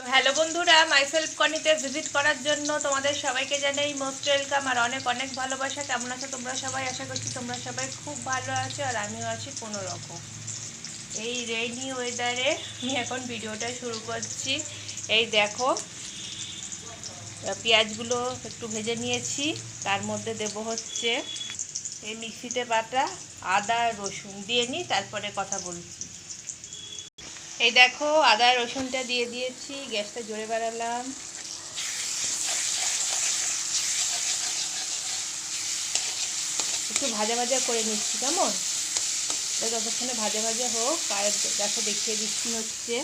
তো হ্যালো বন্ধুরা myself কনিতে visit করার জন্য তোমাদের সবাইকে জানাই মোস্ট ওয়েলকাম আর অনেক অনেক ভালোবাসা। কেমন আছো তোমরা সবাই? আশা করছি তোমরা সবাই খুব ভালো আছো আর আমিও আছি কোনো রকম এই রেইনি ওয়েদারে আমি এখন ভিডিওটা শুরু করছি। এই দেখো পেঁয়াজগুলো একটু ভেজে নিয়েছি, তার মধ্যে দেব হচ্ছে এই মিক্সিতে বাটা আদা রসুন। দিয়ে নিই তারপরে কথা বলছি। এই দেখো, আদা, রসুনটা দিয়ে দিয়েছি, গ্যাসটা জোরে বাড়ালাম। একটু ভাজা ভাজা করে নিচ্ছি, কেমন? তো ততক্ষণে ভাজা ভাজা হোক, আর দেখো, দেখিয়ে দিচ্ছি হচ্ছে।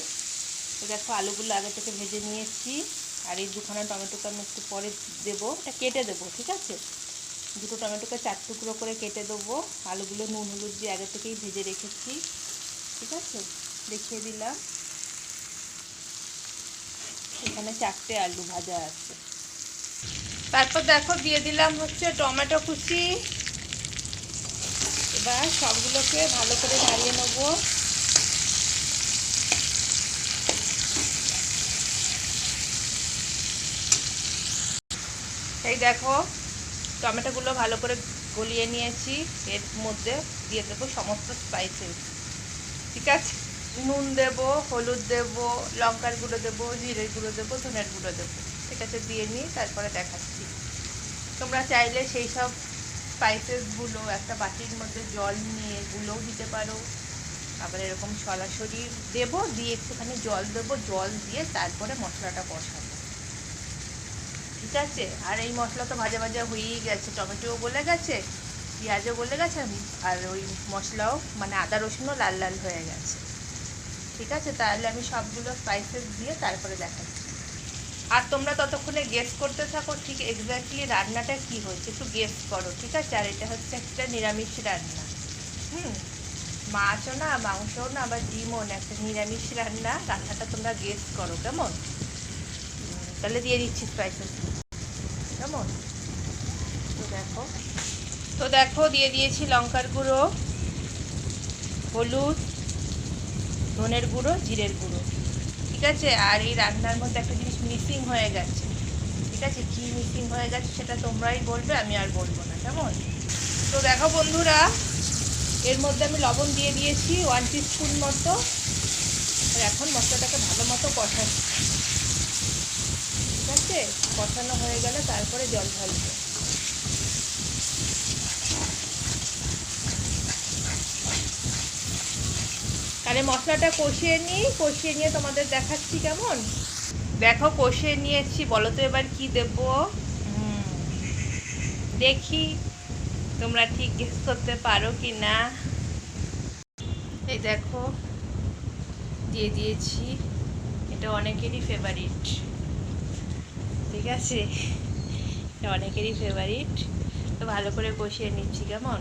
দেখো, আলুগুলো আগে থেকে ভেজে নিয়েছি, আর এই দুখানা টমেটোকে আমি একটু পরে দেবো। এটা কেটে দেবো, ঠিক আছে? দুটো টমেটোকে চার টুকরো করে কেটে দেবো। আলুগুলো নুন, হলুদ দিয়ে আগে থেকেই ভেজে রেখেছি, ঠিক আছে? দেখিয়ে দিলাম। এখানে চারটে আলু ভাজা আছে। তারপর দেখো দিয়ে দিলাম হচ্ছে টমেটো কুচি। এবার সবগুলোকে ভালো করে নাড়িয়ে নেব। এই দেখো, টমেটোগুলো ভালো করে গলিয়ে নিয়েছি। এর মধ্যে দিয়ে দেবো সমস্ত স্পাইসেস ঠিক আছে? নুন দেব, হলুদ দেব, লঙ্কার গুঁড়ো দেবো, জিরের গুঁড়ো দেবো, ধনের গুঁড়ো দেবো। ঠিক আছে, দিয়ে নিই তারপরে দেখাচ্ছি। তোমরা চাইলে সেই সব স্পাইসেসগুলো একটা বাটির মধ্যে জল নিয়ে গুলোও দিতে পারো। আবার এরকম সরাসরি দেবো, দিয়ে একটুখানি জল দেবো, জল দিয়ে তারপরে মশলাটা কষাবো। ঠিক আছে? আর এই মশলা তো ভাজা ভাজা হয়েই গেছে। টমেটোও গলে গেছে, পেঁয়াজও গলে গেছে, আর ওই মশলাও মানে আদা রসুনও লাল লাল হয়ে গেছে। ঠিক আছে, তাহলে আমি সবগুলো স্পাইসেস দিয়ে তারপরে দেখাচ্ছি। আর তোমরা ততক্ষণে গেস করতে থাকো ঠিক এক্স্যাক্টলি রান্নাটা কি হয়েছে, একটু গেস করো, ঠিক আছে? আর এটা হচ্ছে একটা নিরামিষ রান্না। হুম, মাছও না, মাংসও না, আবার ডিমও না, একটা নিরামিষ রান্না। রান্নাটা তোমরা গেস করো, কেমন? তাহলে দিয়ে দিচ্ছি স্পাইসেস কেমন? তো দেখো। তো দেখো, দিয়ে দিয়েছি লঙ্কার গুঁড়ো, হলুদ ধনের গুঁড়ো, জিরের গুঁড়ো। ঠিক আছে? আর এই রান্নার মধ্যে একটা জিনিস মিসিং হয়ে গেছে। ঠিক আছে? কী মিসিং হয়ে গেছে সেটা তোমরাই বলবে, আমি আর বলব না। কেমন? তো দেখো বন্ধুরা, এর মধ্যে আমি লবণ দিয়ে দিয়েছি ওয়ান স্পুন মতো। আর এখন মশলাটাকে ভালো মতো কষাচ্ছি। ঠিক আছে? কষানো হয়ে গেলে তারপরে জল ঢালবো। তাহলে মশলাটা কষিয়ে নিই, কষিয়ে নিয়ে তোমাদের দেখাচ্ছি কেমন। দেখো, কষিয়ে নিয়েছি। বলো তো এবার কি দেব? দেখি তোমরা ঠিক গেস করতে পারো কি না। এই দেখো, দিয়ে দিয়েছি। এটা অনেকেরই ফেভারিট ঠিক আছে? এটা অনেকেরই ফেভারিট তো ভালো করে কষিয়ে নিচ্ছি, কেমন?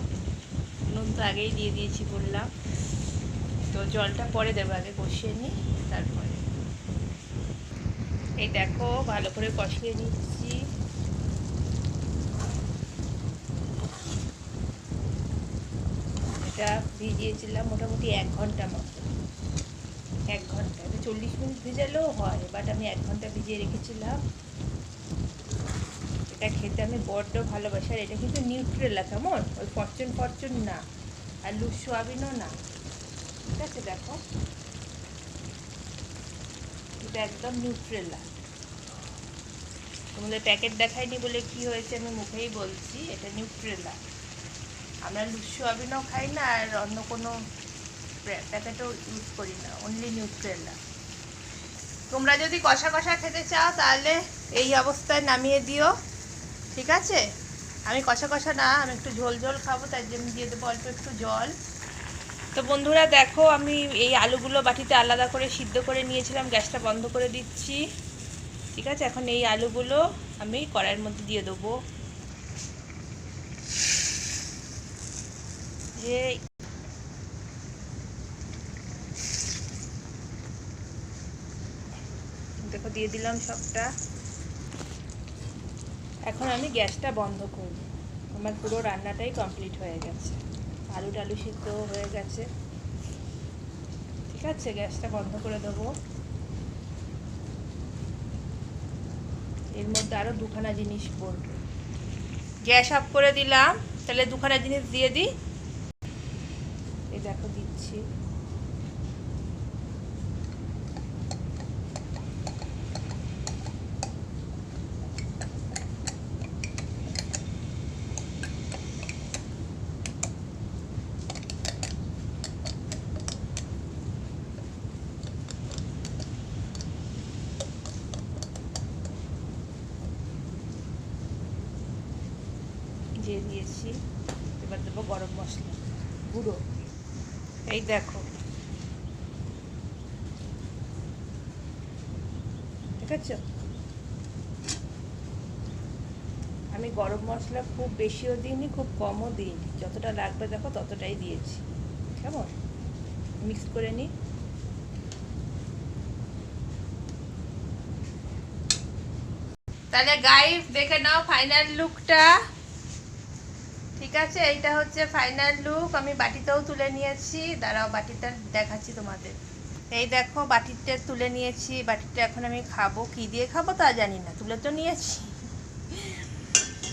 নুন তো আগেই দিয়ে দিয়েছি, বললাম। তো জলটা পরে দেবো, আগে কষিয়ে নিই, তারপরে। এই দেখো, ভালো করে কষিয়ে নিচ্ছি। এটা ভিজিয়েছিলাম মোটামুটি এক ঘণ্টা মতো। এক ঘণ্টা, এটা চল্লিশ মিনিট ভিজালেও হয় বাট আমি এক ঘণ্টা ভিজিয়ে রেখেছিলাম। এটা খেতে আমি বড্ড ভালোবাসি, আর এটা কিন্তু নিউট্রেলা, কেমন? ওই ফরচুন ফরচুন না, আর লুজ সোয়াবিনও না। ঠিক আছে, দেখো। এটা একদম নিউট্রেলা তোমাদের প্যাকেট দেখাইনি বলে কি হয়েছে আমি মুখেই বলছি, এটা নিউট্রেলা আমরা লুজ সোয়াবিনও খাই না, আর অন্য কোনো প্যাকেটও ইউজ করি না অনলি নিউট্রেলা তোমরা যদি কষা কষা খেতে চাও, তাহলে এই অবস্থায় নামিয়ে দিও, ঠিক আছে? আমি কষা কষা না, আমি একটু ঝোল ঝোল খাব তাই জন্য দিয়ে দেবো অল্প একটু জল। তো বন্ধুরা দেখো, আমি এই আলুগুলো বাটিতে আলাদা করে সিদ্ধ করে নিয়েছিলাম, গ্যাসটা বন্ধ করে দিচ্ছি। ঠিক আছে, এখন এই আলুগুলো আমি কড়াইয়ের মধ্যে দিয়ে দেবো। যে দেখো, দিয়ে দিলাম সবটা। এখন আমি গ্যাসটা বন্ধ করব। আমার পুরো রান্নাটাই কমপ্লিট হয়ে গেছে। আলু টালু সিদ্ধ হয়ে গেছে। ঠিক আছে, গ্যাসটা বন্ধ করে দেবো। এর মধ্যে আরও দুখানা জিনিস পড়বে। গ্যাস অফ করে দিলাম, তাহলে দুখানা জিনিস দিয়ে দিই। এই দেখো দিচ্ছি। দিয়ে দিয়েছি। এবার দেবো গরম মশলা, গুঁড়ো। এই দেখো। ঠিক আছে আমি গরম মশলা খুব বেশিও দিইনি, খুব কমও দিইনি। যতটা লাগবে দেখো ততটাই দিয়েছি। কেমন? মিক্স করে নিই তাহলে গাইস দেখে নাও ফাইনাল লুকটা ঠিক আছে, এইটা হচ্ছে ফাইনাল লুক আমি বাটিতেও তুলে নিয়েছি। দাঁড়াও, বাটিটা দেখাচ্ছি তোমাদের। এই দেখো বাটিতে তুলে নিয়েছি, বাটিটা এখন আমি খাব। কি দিয়ে খাব তা জানি না, তুলে তো নিয়েছি।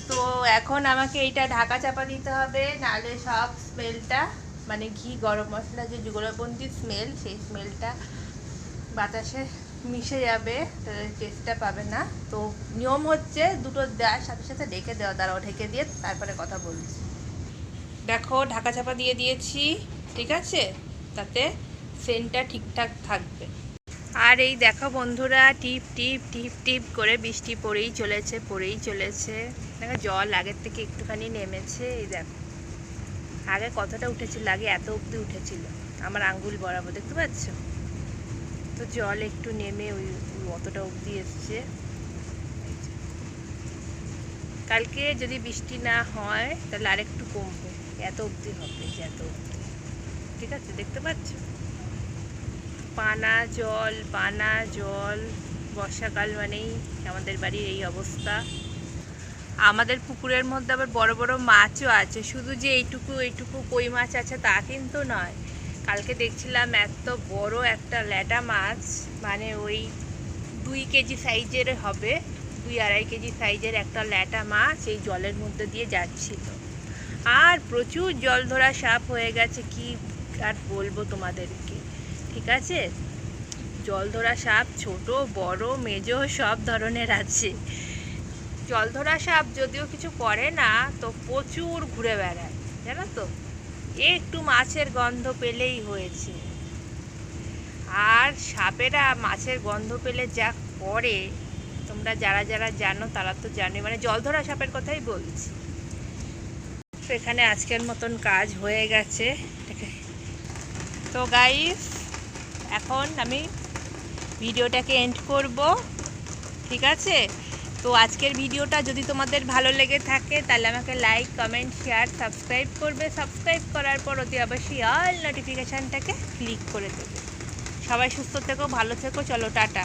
তো এখন আমাকে এইটা ঢাকা চাপা দিতে হবে, নাহলে সব স্মেলটা মানে ঘি, গরম মশলা, যে যুগলবন্দি স্মেল সেই স্মেলটা বাতাসে মিশে যাবে টেস্টটা পাবে না। তো নিয়ম হচ্ছে দুটো দেওয়ার সাথে সাথে ঢেকে দেওয়া, দাঁড়াও, ঢেকে দিয়ে তারপরে কথা বলছি। দেখো, ঢাকা চাপা দিয়ে দিয়েছি, ঠিক আছে? তাতে সেন্টটা ঠিকঠাক থাকবে। আর এই দেখো বন্ধুরা, টিপ টিপ টিপ টিপ করে বৃষ্টি পড়েই চলেছে পড়েই চলেছে। দেখো, জল আগের থেকে একটুখানি নেমেছে, এই দেখো। আগে কতটা উঠেছিল? আগে এত অবধি উঠেছিল। আমার আঙ্গুল বরাবর, দেখতে পাচ্ছ? তো জল একটু নেমে ওই অতটা অবধি এসছে। কালকে যদি বৃষ্টি না হয়, তাহলে আরেকটু কমবে। এত অবধি হবে যে এত অবধি। ঠিক আছে, দেখতে পাচ্ছ? পানা জল পানা জল, বর্ষাকাল মানেই আমাদের বাড়ির এই অবস্থা। আমাদের পুকুরের মধ্যে আবার বড় বড় মাছও আছে। শুধু যে এইটুকু এইটুকু কই মাছ আছে তা কিন্তু নয়। কালকে দেখছিলাম এত বড় একটা ল্যাটা মাছ মানে ওই দুই কেজি সাইজের হবে, দুই আড়াই কেজি সাইজের একটা ল্যাটা মাছ এই জলের মধ্যে দিয়ে যাচ্ছিল। আর প্রচুর জল ধরা সাপ হয়ে গেছে, কি আর বলব তোমাদেরকে, ঠিক আছে? জল ধরা সাপ ছোট, বড়, মেজো, সব ধরনের আছে। জল ধরা সাপ যদিও কিছু করে না, তো প্রচুর ঘুরে বেড়ায়, জানো তো? একটু মাছের গন্ধ পেলেই হয়েছে। আর সাপেরা মাছের গন্ধ পেলে যা করে, তোমরা যারা যারা জানো তারা তো জানে মানে জল ধরা সাপের কথাই বলছি। তো এখানে আজকের মতন কাজ হয়ে গেছে। তো গাইস এখন আমি ভিডিওটাকে এন্ড করব। ঠিক আছে? তো আজকের ভিডিওটা যদি তোমাদের ভালো লেগে থাকে, তাহলে আমাকে লাইক কমেন্ট শেয়ার সাবস্ক্রাইব করবে। সাবস্ক্রাইব করার পর অতি অবশ্যই অল নোটিফিকেশানটাকে ক্লিক করে দেবে। সবাই সুস্থ থেকো, ভালো থেকো, চলো, টাটা।